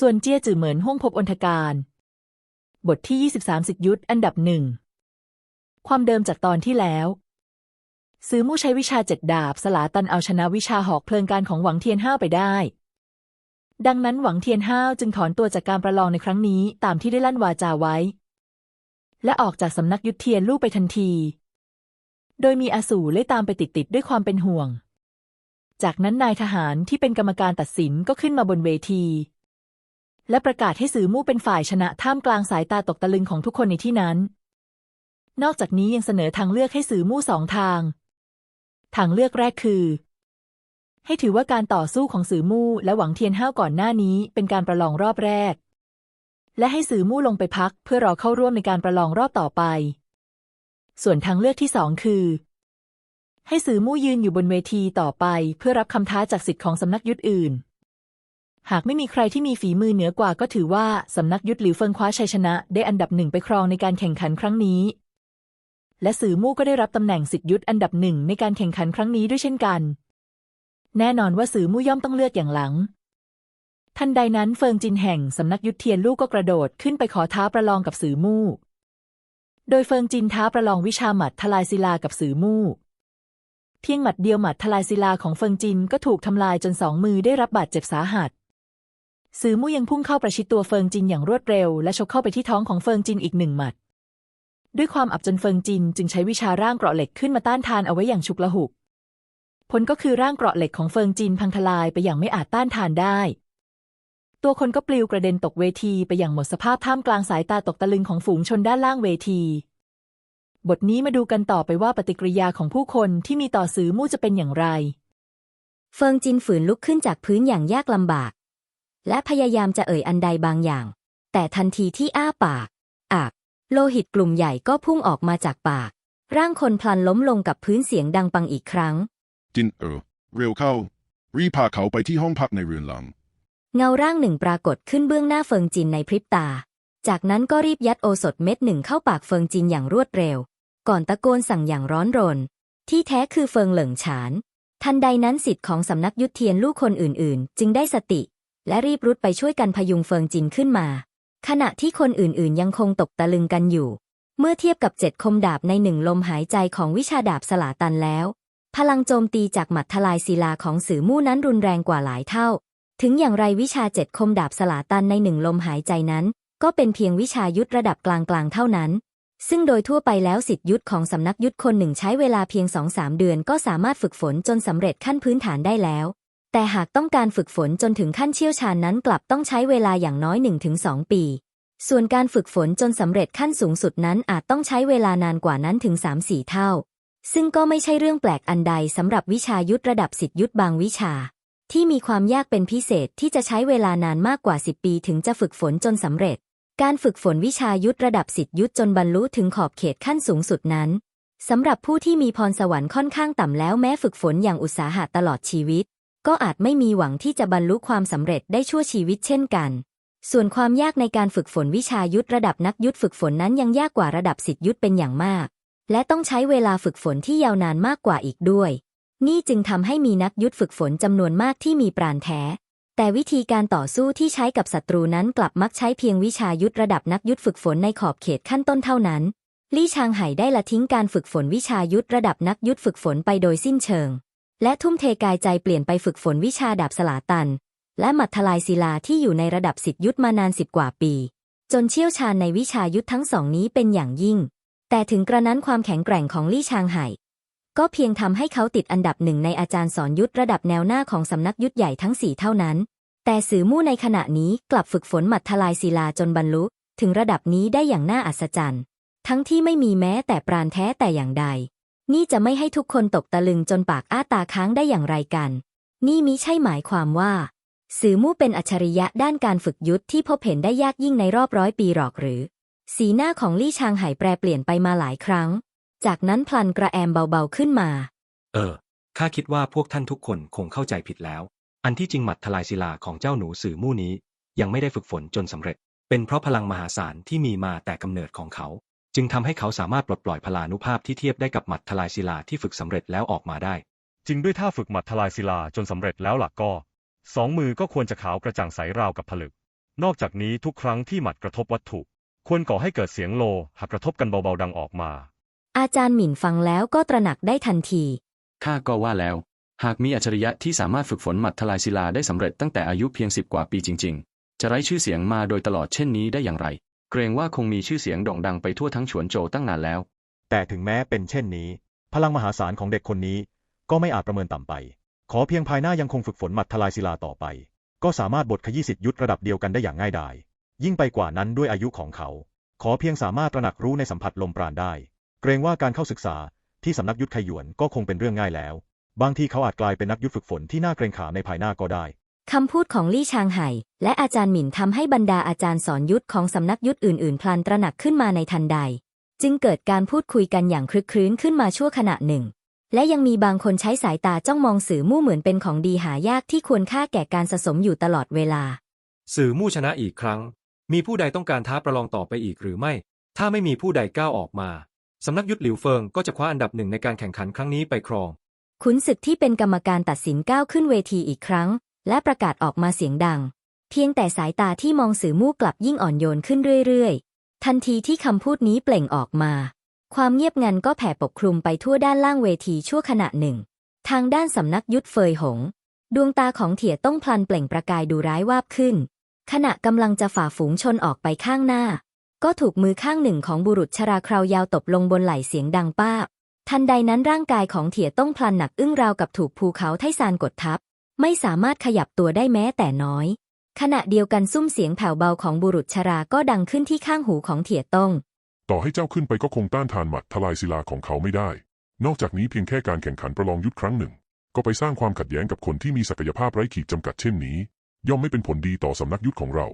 ส่วนเจี้ยจือเหมินห้องพบอนทการ บทที่ 23 สิทธยุทธอันดับหนึ่ง ความเดิมจากตอนที่แล้ว ซื้อมู่ใช้วิชาเจ็ดดาบ สลาตันเอาชนะวิชาหอกเพลิงการของหวังเทียนห้าวไปได้ ดังนั้นหวังเทียนห้าวจึงถอนตัวจากการประลองในครั้งนี้ตามที่ได้ลั่นวาจาไว้ และออกจากสำนักยุทธเทียนลู่ไปทันที โดยมีอาสูรไล่ตามไปติดๆด้วยความเป็นห่วง จากนั้นนายทหารที่เป็นกรรมการตัดสินก็ขึ้นมาบนเวที และประกาศให้สื่อมู่เป็นฝ่ายชนะท่ามกลางสายตาตกตะลึงของทุกคนในที่นั้น นอกจากนี้ยังเสนอทางเลือกให้สื่อมู่สองทาง ทางเลือกแรกคือ ให้ถือว่าการต่อสู้ของสื่อมู่และหวังเทียนห้าวก่อนหน้านี้เป็นการประลองรอบแรก และให้สื่อมู่ลงไปพักเพื่อรอเข้าร่วมในการประลองรอบต่อไป ส่วนทางเลือกที่สองคือให้สื่อมู่ยืนอยู่บนเวทีต่อไปเพื่อรับคำท้าจากสิทธิ์ของสำนักยุทธอื่น หากไม่มีใครที่มีฝีมือเหนือกว่าก็ถือว่าสำนักยุทธหลิวเฟิงคว้าชัยชนะ ได้อันดับหนึ่งไปครองในการแข่งขันครั้งนี้ และสื่อมู่ก็ได้รับตำแหน่งสิทธิยุทธอันดับหนึ่งในการแข่งขันครั้งนี้ด้วยเช่นกัน แน่นอนว่าสื่อมู่ย่อมต้องเลือกอย่างหลัง ทันใดนั้นเฟิงจินแห่งสำนักยุทธเทียนลูกก็กระโดดขึ้นไปขอท้าประลองกับสื่อมู่ โดยเฟิงจินท้าประลองวิชาหมัดทลายศิลากับสื่อมู่เพียงหมัดเดียวหมัดทลายศิลาของเฟิงจินก็ถูกทำลายจนสองมือได้รับบาดเจ็บสาหัส สื่อมู่ยังพุ่งเข้าประชิดตัวเฟิงจินอย่างรวดเร็ว และชกเข้าไปที่ท้องของเฟิงจินอีกหนึ่งหมัด ด้วยความอับจนเฟิงจินจึงใช้วิชาร่างเกราะเหล็กขึ้นมาต้านทานเอาไว้อย่างฉุกละหุก ผลก็คือร่างเกราะเหล็กของเฟิงจินพังทลายไปอย่างไม่อาจต้านทานได้ ตัวคนก็ปลิวกระเด็นตกเวทีไปอย่างหมดสภาพท่ามกลางสายตาตกตะลึงของฝูงชนด้านล่างเวที บทนี้มาดูกันต่อไปว่าปฏิกิริยาของผู้คนที่มีต่อสือมู่จะเป็นอย่างไร เฟิงจินฝืนลุกขึ้นจากพื้นอย่างยากลำบาก และพยายามจะเอ่ยอันใดบางอย่าง แต่ทันทีที่อ้าปากอากโลหิตกลุ่มใหญ่ก็พุ่งออกมาจากปาก ร่างคนพลันล้มลงกับพื้นเสียงดังปังอีกครั้ง จินเออ เร็วเข้า รีบพาเขาไปที่ห้องพักในเรือนหลัง เงาร่างหนึ่งปรากฏขึ้นเบื้องหน้าเฟิงจินในพริบตา จากนั้นก็รีบยัดโอสถเม็ดหนึ่งเข้าปากเฟิงจินอย่างรวดเร็ว ก่อนตะโกนสั่งอย่างร้อนรน ที่แท้คือเฟิงเหลิงฉาน ทันใดนั้นสิทธิ์ของสำนักยุทธเทียนลูกคนอื่นๆ จึงได้สติ และรีบรุดไปช่วยกันพยุงเฟิงจินขึ้นมา ขณะที่คนอื่นๆ ยังคงตกตะลึงกันอยู่ เมื่อเทียบกับเจ็ดคมดาบในหนึ่งลมหายใจของวิชาดาบสลาตันแล้ว พลังโจมตีจากหมัดทลายศิลาของสือมู่นั้นรุนแรงกว่าหลายเท่า ถึงอย่างไรวิชาเจ็ดคมดาบสลาตันในหนึ่งลมหายใจนั้น ก็เป็นเพียงวิชายุทธระดับกลางๆเท่านั้นซึ่งโดยทั่วไปแล้วสิทธิยุทธของสำนักยุทธคนหนึ่งใช้เวลาเพียงสองสามเดือนก็สามารถฝึกฝนจนสำเร็จขั้นพื้นฐานได้แล้ว แต่หากต้องการฝึกฝนจนถึงขั้นเชี่ยวชาญนั้นกลับต้องใช้เวลาอย่างน้อย 1-2 ปี ส่วนการฝึกฝนจนสำเร็จขั้นสูงสุดนั้นอาจต้องใช้เวลานานกว่านั้นถึง 3-4 เท่า ซึ่งก็ไม่ใช่เรื่องแปลกอันใดสำหรับวิชายุทธระดับสิทธิยุทธบางวิชา ที่มีความยากเป็นพิเศษที่จะใช้เวลานานมากกว่า 10 ปีถึงจะฝึกฝนจนสำเร็จ การฝึกฝนวิชายุทธระดับสิทธิยุทธจนบรรลุถึงขอบเขตขั้นสูงสุดนั้นสำหรับผู้ที่มีพรสวรรค์ค่อนข้างต่ำแล้วแม้ฝึกฝนอย่างอุตสาหะตลอดชีวิต ก็อาจไม่มีหวังที่จะบรรลุความสำเร็จได้ชั่วชีวิตเช่นกัน ส่วนความยากในการฝึกฝนวิชายุทธระดับนักยุทธฝึกฝนนั้นยังยากกว่าระดับสิทธิยุทธเป็นอย่างมาก และต้องใช้เวลาฝึกฝนที่ยาวนานมากกว่าอีกด้วย นี่จึงทำให้มีนักยุทธฝึกฝนจำนวนมากที่มีปราณแท้ แต่วิธีการต่อสู้ที่ใช้กับศัตรูนั้นกลับมักใช้เพียงวิชายุทธระดับนักยุทธฝึกฝนในขอบเขตขั้นต้นเท่านั้น ลี่ชางไห่ได้ละทิ้งการฝึกฝนวิชายุทธระดับนักยุทธฝึกฝนไปโดยสิ้นเชิง และทุ่มเทกายใจเปลี่ยนไปฝึกฝนวิชาดาบสลาตัน และหมัดทลายศิลาที่อยู่ในระดับสิทธิยุทธมานานสิบกว่าปี จนเชี่ยวชาญในวิชายุทธทั้งสองนี้เป็นอย่างยิ่ง แต่ถึงกระนั้นความแข็งแกร่งของลี่ชางไห่ก็เพียงทำให้เขาติดอันดับหนึ่งในอาจารย์สอนยุทธระดับแนวหน้าของสำนักยุทธใหญ่ทั้งสี่เท่านั้น แต่สื่อมู่ในขณะนี้กลับฝึกฝนหมัดทลายศิลาจนบรรลุ ถึงระดับนี้ได้อย่างน่าอัศจรรย์ ทั้งที่ไม่มีแม้แต่ปราณแท้แต่อย่างใด นี่จะไม่ให้ทุกคนตกตะลึงจนปากอ้าตาค้างได้อย่างไรกัน นี่มิใช่หมายความว่า สื่อมู่เป็นอัจฉริยะด้านการฝึกยุทธที่พบเห็นได้ยากยิ่งในรอบร้อยปีหรอกหรือ สีหน้าของลี่ชางไห่แปรเปลี่ยนไปมาหลายครั้ง จากนั้นพลันกระแอมเบาๆขึ้นมา เออ ข้าคิดว่าพวกท่านทุกคนคงเข้าใจผิดแล้ว อันที่จริงหมัดทลายศิลาของเจ้าหนูสื่อมู่นี้ ยังไม่ได้ฝึกฝนจนสำเร็จ เป็นเพราะพลังมหาศาลที่มีมาแต่กำเนิดของเขา จึงทำให้เขาสามารถปลดปล่อยพลานุภาพที่เทียบได้กับหมัดทลายศิลาที่ฝึกสำเร็จแล้วออกมาได้ จริงด้วยถ้าฝึกหมัดทลายศิลาจนสำเร็จแล้วล่ะก็สองมือก็ควรจะขาวกระจ่างใสราวกับผลึก นอกจากนี้ทุกครั้งที่หมัดกระทบวัตถุ ควรก่อให้เกิดเสียงโลหากกระทบกันเบาๆดังออกมา อาจารย์หมิ่นฟังแล้วก็ตระหนักได้ทันที ข้าก็ว่าแล้ว หากมีอัจฉริยะที่สามารถฝึกฝนหมัดทลายศิลาได้สำเร็จตั้งแต่อายุเพียงสิบกว่าปีจริง ๆ จะไร้ชื่อเสียงมาโดยตลอดเช่นนี้ได้อย่างไร เกรงว่าคงมีชื่อเสียงโด่งดังไปทั่วทั้งฉวนโจวตั้งนานแล้ว แต่ถึงแม้เป็นเช่นนี้ พลังมหาศาลของเด็กคนนี้ก็ไม่อาจประเมินต่ำไป ขอเพียงภายหน้ายังคงฝึกฝนหมัดทลายศิลาต่อไป ก็สามารถบทขยี้สิทธิยุทธระดับเดียวกันได้อย่างง่ายดาย ยิ่งไปกว่านั้นด้วยอายุของเขา ขอเพียงสามารถตระหนักรู้ในสัมผัสลมปราณได้ เกรงว่าการเข้าศึกษาที่สำนักยุทธขยวนก็คงเป็นเรื่องง่ายแล้ว บางทีเขาอาจกลายเป็นนักยุทธฝึกฝนที่น่าเกรงขามในภายหน้าก็ได้ คำพูดของลี่ชางไห่และอาจารย์หมิ่นทำให้บรรดาอาจารย์สอนยุทธของสำนักยุทธอื่นๆ พลันตระหนักขึ้นมาในทันใด จึงเกิดการพูดคุยกันอย่างคลึกครื้นขึ้นมาชั่วขณะหนึ่ง และยังมีบางคนใช้สายตาจ้องมองสื่อมู่เหมือนเป็นของดีหายากที่ควรค่าแก่การสะสมอยู่ตลอดเวลา สื่อมู่ชนะอีกครั้ง มีผู้ใดต้องการท้าประลองต่อไปอีกหรือไม่ ถ้าไม่มีผู้ใดก้าวออกมาสำนักยุทธหลิวเฟิงก็จะคว้าอันดับหนึ่งในการแข่งขันครั้งนี้ไปครองขุนศึกที่เป็นกรรมการตัดสินก้าวขึ้นเวทีอีกครั้ง และประกาศออกมาเสียงดัง เพียงแต่สายตาที่มองสื่อมู่กลับยิ่งอ่อนโยนขึ้นเรื่อยๆ ทันทีที่คำพูดนี้เปล่งออกมา ความเงียบงันก็แผ่ปกคลุมไปทั่วด้านล่างเวทีชั่วขณะหนึ่ง ทางด้านสำนักยุทธเฟยหง ดวงตาของเถี่ยต้องพลันเปล่งประกายดูร้ายวาบขึ้น ขณะกำลังจะฝ่าฝูงชนออกไปข้างหน้า ก็ถูกมือข้างหนึ่งของบุรุษชราคราวยาวตบลงบนไหล่เสียงดังป้าบทันใดนั้นร่างกายของเถี่ยต้องพลันหนักอึ้งราวกับถูกภูเขาไทซานกดทับ ไม่สามารถขยับตัวได้แม้แต่น้อย ขณะเดียวกันซุ้มเสียงแผ่วเบาของบุรุษชราก็ดังขึ้นที่ข้างหูของเถี่ยต้องต่อให้เจ้าขึ้นไปก็คงต้านทานหมัดทลายศิลาของเขาไม่ได้ นอกจากนี้เพียงแค่การแข่งขันประลองยุทธครั้งหนึ่ง ก็ไปสร้างความขัดแย้งกับคนที่มีศักยภาพไร้ขีดจำกัดเช่นนี้ ย่อมไม่เป็นผลดีต่อสำนักยุทธของเรา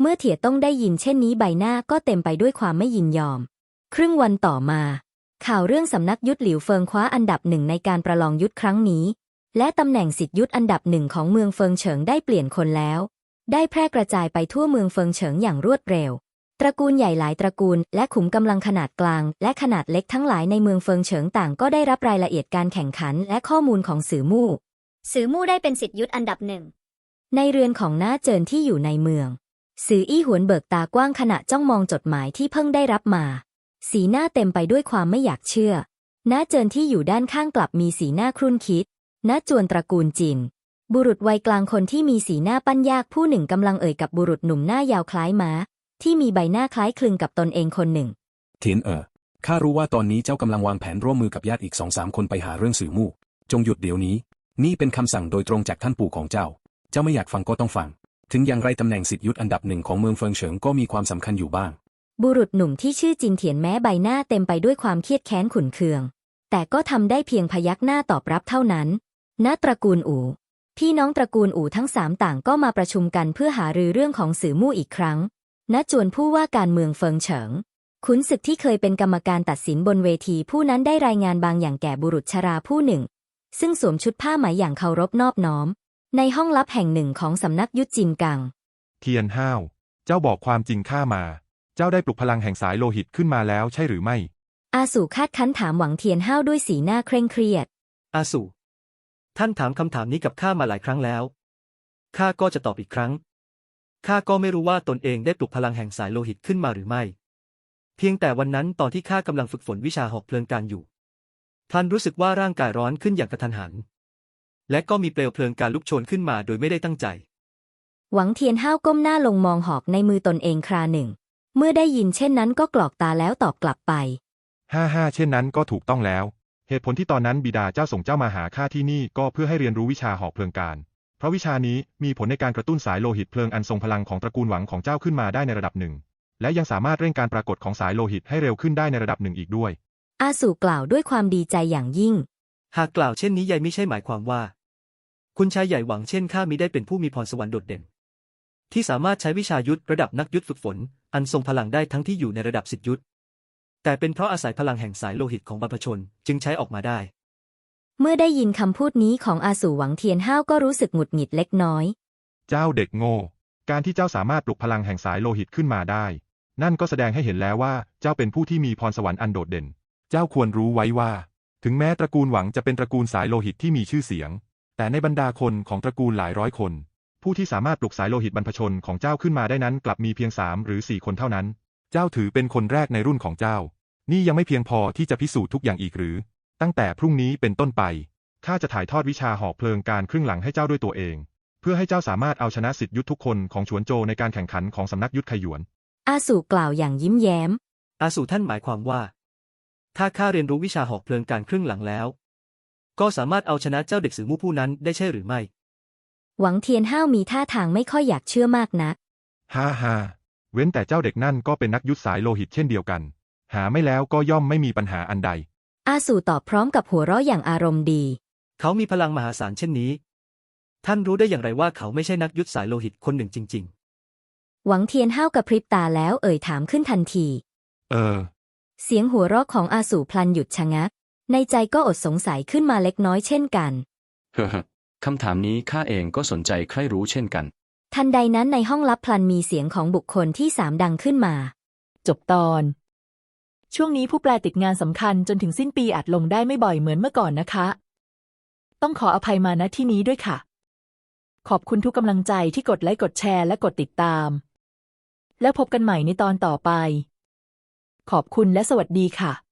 เมื่อเถี่ยต้องได้ยินเช่นนี้ใบหน้าก็เต็มไปด้วยความไม่ยินยอม ครึ่งวันต่อมา ข่าวเรื่องสำนักยุทธหลิวเฟิงคว้าอันดับหนึ่งในการประลองยุทธครั้งนี้ และตำแหน่งสิทธิยุทธอันดับหนึ่งของเมืองเฟิงเฉิงได้เปลี่ยนคนแล้ว ได้แพร่กระจายไปทั่วเมืองเฟิงเฉิงอย่างรวดเร็ว ตระกูลใหญ่หลายตระกูล และขุมกำลังขนาดกลาง และขนาดเล็กทั้งหลายในเมืองเฟิงเฉิงต่างก็ได้รับรายละเอียดการแข่งขันและข้อมูลของสื่อมู่ สือมู่ได้เป็นสิทธิยุทธอันดับหนึ่งในเรือนของน้าเจินที่อยู่ในเมือง สืออี้หวนเบิกตากว้างขณะจ้องมองจดหมายที่เพิ่งได้รับมา สีหน้าเต็มไปด้วยความไม่อยากเชื่อน้าเจินที่อยู่ด้านข้างกลับมีสีหน้าครุ่นคิด น้าจวนตระกูลจิน บุรุษวัยกลางคนที่มีสีหน้าปั้นยากผู้หนึ่งกำลังเอ่ยกับบุรุษหนุ่มหน้ายาวคล้ายม้า ที่มีใบหน้าคล้ายคลึงกับตนเองคนหนึ่งเทียนเอ๋อข้ารู้ว่าตอนนี้เจ้ากำลังวางแผนร่วมมือกับญาติอีกสองสามคนไปหาเรื่องสื่อมู่ จงหยุดเดี๋ยวนี้ นี่เป็นคำสั่งโดยตรงจากท่านปู่ของเจ้า เจ้าไม่อยากฟังก็ต้องฟัง ถึงอย่างไรตำแหน่งสิทธิยุทธอันดับหนึ่งของเมืองเฟิงเฉิงก็มีความสำคัญอยู่บ้าง บุรุษหนุ่มที่ชื่อจินเถียนแม้ใบหน้าเต็มไปด้วยความเครียดแค้นขุนเคือง แต่ก็ทำได้เพียงพยักหน้าตอบรับเท่านั้น ณตระกูลอู่ พี่น้องตระกูลอู่ทั้งสามต่างก็มาประชุมกันเพื่อหารือเรื่องของสื่อมู่อีกครั้ง ณจวนผู้ว่าการเมืองเฟิงเฉิงขุนศึกที่เคยเป็นกรรมการตัดสินบนเวทีผู้นั้นได้รายงานบางอย่างแก่บุรุษชราผู้หนึ่ง ซึ่งสวมชุดผ้าไหมอย่างเคารพนอบน้อม ในห้องลับแห่งหนึ่งของสำนักยุทธจินกัง เทียนห้าว เจ้าบอกความจริงข้ามา เจ้าได้ปลุกพลังแห่งสายโลหิตขึ้นมาแล้วใช่หรือไม่ อาสู่คาดคั้นถามหวังเทียนห้าวด้วยสีหน้าเคร่งเครียด อาสู ท่านถามคำถามนี้กับข้ามาหลายครั้งแล้ว ข้าก็จะตอบอีกครั้ง ข้าก็ไม่รู้ว่าตนเองได้ปลุกพลังแห่งสายโลหิตขึ้นมาหรือไม่ เพียงแต่วันนั้นตอนที่ข้ากำลังฝึกฝนวิชาหอกเพลิงการอยู่พลันรู้สึกว่าร่างกายร้อนขึ้นอย่างกระทันหัน และก็มีเปลวเพลิงการลุกโชนขึ้นมาโดยไม่ได้ตั้งใจ หวังเทียนห้าวก้มหน้าลงมองหอกในมือตนเองคราหนึ่ง เมื่อได้ยินเช่นนั้นก็กรอกตาแล้วตอบกลับไป ห้าห้าเช่นนั้นก็ถูกต้องแล้ว เหตุผลที่ตอนนั้นบิดาเจ้าส่งเจ้ามาหาข้าที่นี่ก็เพื่อให้เรียนรู้วิชาหอกเพลิงการ เพราะวิชานี้มีผลในการกระตุ้นสายโลหิตเพลิงอันทรงพลังของตระกูลหวังของเจ้าขึ้นมาได้ในระดับหนึ่ง และยังสามารถเร่งการปรากฏของสายโลหิตให้เร็วขึ้นได้ในระดับหนึ่งอีกด้วย อาสู่กล่าวด้วยความดีใจอย่างยิ่ง หากกล่าวเช่นนี้ยายไม่ใช่หมายความว่า คุณชายใหญ่หวังเช่นข้ามิได้เป็นผู้มีพรสวรรค์โดดเด่น ที่สามารถใช้วิชายุทธระดับนักยุทธฝึกฝน อันทรงพลังได้ทั้งที่อยู่ในระดับสิทธิยุทธ แต่เป็นเพราะอาศัยพลังแห่งสายโลหิตของบรรพชนจึงใช้ออกมาได้ เมื่อได้ยินคำพูดนี้ของอาสู่หวังเทียนห้าวก็รู้สึกหงุดหงิดเล็กน้อย เจ้าเด็กโง่ การที่เจ้าสามารถปลุกพลังแห่งสายโลหิตขึ้นมาได้ นั่นก็แสดงให้เห็นแล้วว่าเจ้าเป็นผู้ที่มีพรสวรรค์อันโดดเด่น เจ้าควรรู้ไว้ว่า ถึงแม้ตระกูลหวังจะเป็นตระกูลสายโลหิตที่มีชื่อเสียง แต่ในบรรดาคนของตระกูลหลายร้อยคน ผู้ที่สามารถปลุกสายโลหิตบรรพชนของเจ้าขึ้นมาได้นั้น กลับมีเพียงสามหรือสี่คนเท่านั้น เจ้าถือเป็นคนแรกในรุ่นของเจ้า นี่ยังไม่เพียงพอที่จะพิสูจน์ทุกอย่างอีกหรือ ตั้งแต่พรุ่งนี้เป็นต้นไป ข้าจะถ่ายทอดวิชาหอกเพลิงการครึ่งหลังให้เจ้าด้วยตัวเอง เพื่อให้เจ้าสามารถเอาชนะสิทธิยุทธทุกคนของฉวนโจในการแข่งขันของสำนักยุทธไคหยวน อาสูกล่าวอย่างยิ้มแย้ม อาสูท่านหมายความว่า ถ้าข้าเรียนรู้วิชาหอกเพลิงการครึ่งหลังแล้ว ก็สามารถเอาชนะเจ้าเด็กสือมู่ผู้นั้นได้ใช่หรือไม่ หวังเทียนห้าวมีท่าทางไม่ค่อยอยากเชื่อมากนัก ฮ่าฮ่า เว้นแต่เจ้าเด็กนั่นก็เป็นนักยุทธสายโลหิตเช่นเดียวกัน หาไม่แล้วก็ย่อมไม่มีปัญหาอันใด อาสูตอบพร้อมกับหัวเราะอย่างอารมณ์ดี เขามีพลังมหาศาลเช่นนี้ ท่านรู้ได้อย่างไรว่าเขาไม่ใช่นักยุทธสายโลหิตคนหนึ่งจริง หวังเทียนห้าวกระพริบตาแล้วเอ่ยถามขึ้นทันที เออ เสียงหัวเราะของอาสูพลันหยุดชะงัก ในใจก็อดสงสัยขึ้นมาเล็กน้อยเช่นกัน เฮ้อคำถามนี้ข้าเองก็สนใจใคร่รู้เช่นกัน ทันใดนั้นในห้องลับพลันมีเสียงของบุคคลที่สามดังขึ้นมา จบตอน ช่วงนี้ผู้แปลติดงานสำคัญจนถึงสิ้นปีอาจลงได้ไม่บ่อยเหมือนเมื่อก่อนนะคะ ต้องขออภัยมาณที่นี้ด้วยค่ะ ขอบคุณทุกกำลังใจที่กดไลค์กดแชร์และกดติดตาม แล้วพบกันใหม่ในตอนต่อไป ขอบคุณและสวัสดีค่ะ